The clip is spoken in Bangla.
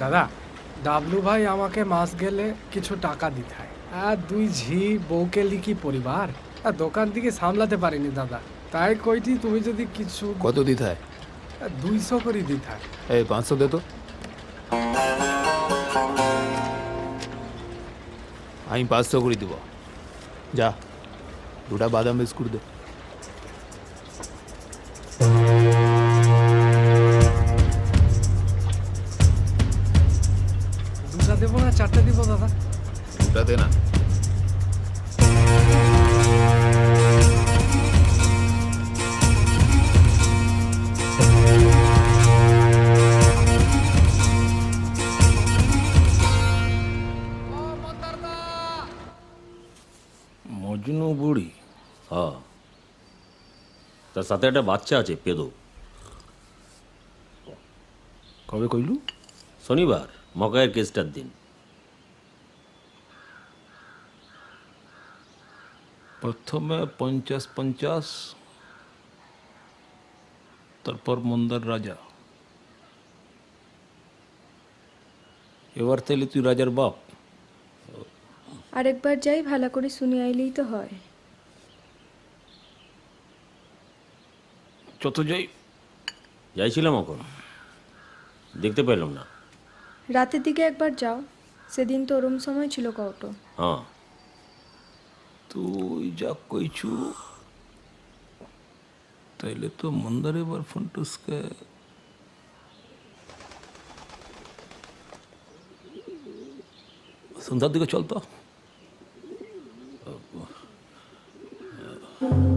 দাদা, ডাবলু ভাই আমাকে মাস গেলে কিছু টাকা দিতে হয়। আর দুই ঝি বউকে লিখি পরিবার? আর দোকান থেকে সামলাতে পারিনি দাদা। তাই কইটি তুমি যদি কিছু কত দিতে হয় দুইশো করে দিতে হয় এই পাঁচশো দে তো। আমি পাঁচশো করে দিব। যা দুটা বাদাম বিস্কুট দে। দুটা দেবো না চারটে দিব দাদা? দুটা দে না। মজনু বুড়ি? হ্যাঁ। তার সাথে একটা বাচ্চা আছে পেদো। কবে কইলু? শনিবার মকায়ের কেসটার দিন। প্রথমে পঞ্চাশ পঞ্চাশ তারপর মন্দার রাজা। এবার তাহলে তুই রাজার বাপ। আরেকবার যাই ভালো করে শুনে আইলেই তো হয়। যত যাই। যাইছিলাম এখন দেখতে পেলাম না। রাতের দিকে একবার যাও। সেদিন তো ওরম সময় ছিল কৌটো। হ্যাঁ। তুই যা কইছু তাইলে তো মন্দার এবার টুসকে। সন্ধ্যার দিকে চল তো। Thank you.